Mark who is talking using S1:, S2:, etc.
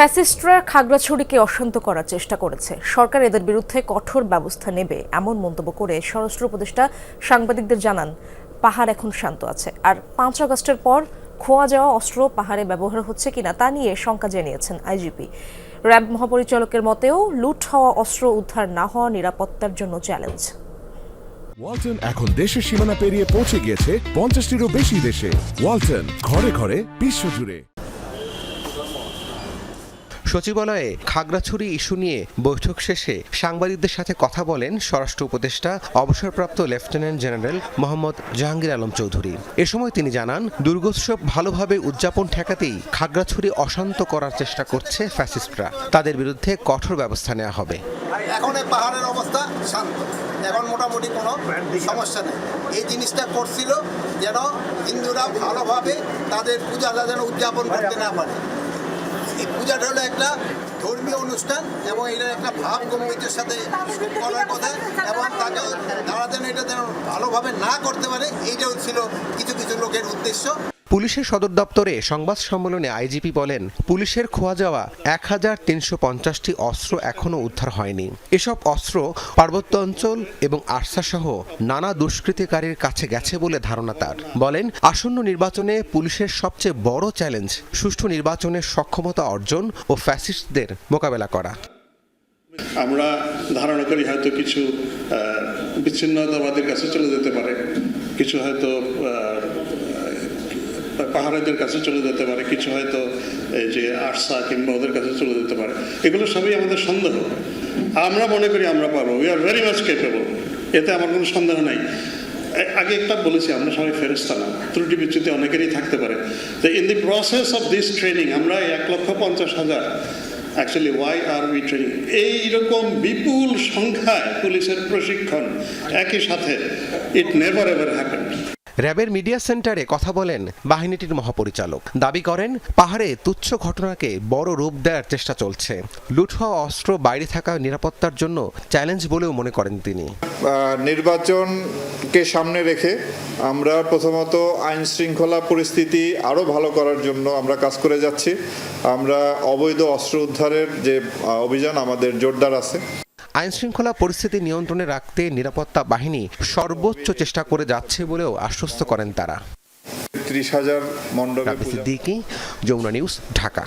S1: ফ্যাসিস্টরা খাগড়াছড়িকে অশান্ত করার চেষ্টা করেছে। সরকার এদের বিরুদ্ধে কঠোর ব্যবস্থা নেবে, এমন মন্তব্য করে স্বরাষ্ট্র উপদেষ্টা সাংবাদিকদের জানান, পাহাড় এখন শান্ত আছে। আর পাঁচ আগস্টের পর খোয়া যাওয়া অস্ত্র পাহাড়ে ব্যবহার হচ্ছে কিনা তা নিয়ে শঙ্কা জানিয়েছেন আইজিপি। র্যাব মহাপরিচালকের মতেও লুট হওয়া অস্ত্র উদ্ধার না হওয়া নিরাপত্তার জন্য চ্যালেঞ্জ।
S2: ওয়ালটন এখন দেশের সীমানা পেরিয়ে পৌঁছে গিয়েছে পঞ্চাশটিরও বেশি দেশে। ওয়ালটন ঘরে ঘরে বিশ্বজুড়ে।
S3: সচিবালয়ে খাগড়াছড়ি ইস্যু নিয়ে বৈঠক শেষে সাংবাদিকদের সাথে কথা বলেন স্বরাষ্ট্র উপদেষ্টা, অবসরপ্রাপ্ত লেফটেন্যান্ট জেনারেল মোহাম্মদ জাহাঙ্গীর আলম চৌধুরী। এ সময় তিনি জানান, দুর্গোৎসব ভালোভাবে উদযাপন ঠেকাতেই খাগড়াছড়ি অশান্ত করার চেষ্টা করছে ফ্যাসিস্টরা। তাদের বিরুদ্ধে কঠোর ব্যবস্থা নেওয়া হবে।
S4: এখন পাহাড়ের অবস্থা শান্ত। এখন মোটামুটি কোনো সমস্যা নেই। এই জিনিসটা করছিল যেন হিন্দুরা ভালোভাবে তাদের পূজাটা যেন উদযাপন করতে না পারে। এই পূজাটা হলো একটা ধর্মীয় অনুষ্ঠান এবং এটার একটা ভাব গম্ভীরের সাথে করার কথা এবং তাকে তারা যেন এটা যেন ভালোভাবে না করতে পারে, এইটাও ছিল কিছু কিছু লোকের উদ্দেশ্য।
S3: পুলিশের সদর দপ্তরে সংবাদ সম্মেলনে আইজিপি বলেন, পুলিশের খোয়া যাওয়া এক হাজার তিনশো পঞ্চাশটি অস্ত্র এখনও উদ্ধার হয়নি। এসব অস্ত্র পার্বত্য অঞ্চল এবং আরসা সহ নানা দুষ্কৃতিকারীর কাছে গেছে বলে ধারণা তার। বলেন, আসন্ন নির্বাচনে পুলিশের সবচেয়ে বড় চ্যালেঞ্জ সুষ্ঠু নির্বাচনের সক্ষমতা অর্জন ও ফ্যাসিস্টদের মোকাবেলা করা।
S5: আমরা ধারণা করি হয়তো কিছু বিচ্ছিন্নতাবাদের কাছে চলে যেতে পারে। কিছু হয়তো আহ, পাহাড়েদের কাছে চলে যেতে পারে কিছু হয়তো এই যে আরসা কিংবা ওদের কাছে চলে যেতে পারে। এগুলো সবই আমাদের সন্দেহ। আমরা মনে করি আমরা পারব। We are very much capable এতে আমার কোনো সন্দেহ নাই। আগে একটা বলেছি আমরা সবাই ফেরস্তা না। ত্রুটি বিচ্যুতি অনেকেরই থাকতে পারে। তো in the process of this training আমরা এক লক্ষ পঞ্চাশ হাজার actually why are we training এইরকম বিপুল সংখ্যায় পুলিশের প্রশিক্ষণ একই সাথে ইট নেভার এভার হ্যাপেন্ড
S3: র্যাবের মিডিয়া সেন্টারে কথা বলেন বাহিনীটির মহাপরিচালক। দাবি করেন, পাহাড়ে তুচ্ছ ঘটনাকে বড় রূপ দেওয়ার চেষ্টা চলছে। লুট হওয়া অস্ত্র বাইরে থাকা নিরাপত্তার জন্য চ্যালেঞ্জ বলেও মনে করেন তিনি।
S6: নির্বাচনকে সামনে রেখে আমরা প্রথমত আইন শৃঙ্খলা পরিস্থিতি আরও ভালো করার জন্য আমরা কাজ করে যাচ্ছি। আমরা অবৈধ অস্ত্র উদ্ধারের যে অভিযান আমাদের জোরদার আছে।
S3: আইন শৃঙ্খলা পরিস্থিতি নিয়ন্ত্রণে রাখতে নিরাপত্তা বাহিনী সর্বোচ্চ চেষ্টা করে যাচ্ছে বলেও আশ্বস্ত করেন তারা।
S6: ত্রিশ হাজার মণ্ডপে
S3: যমুনা নিউজ ঢাকা।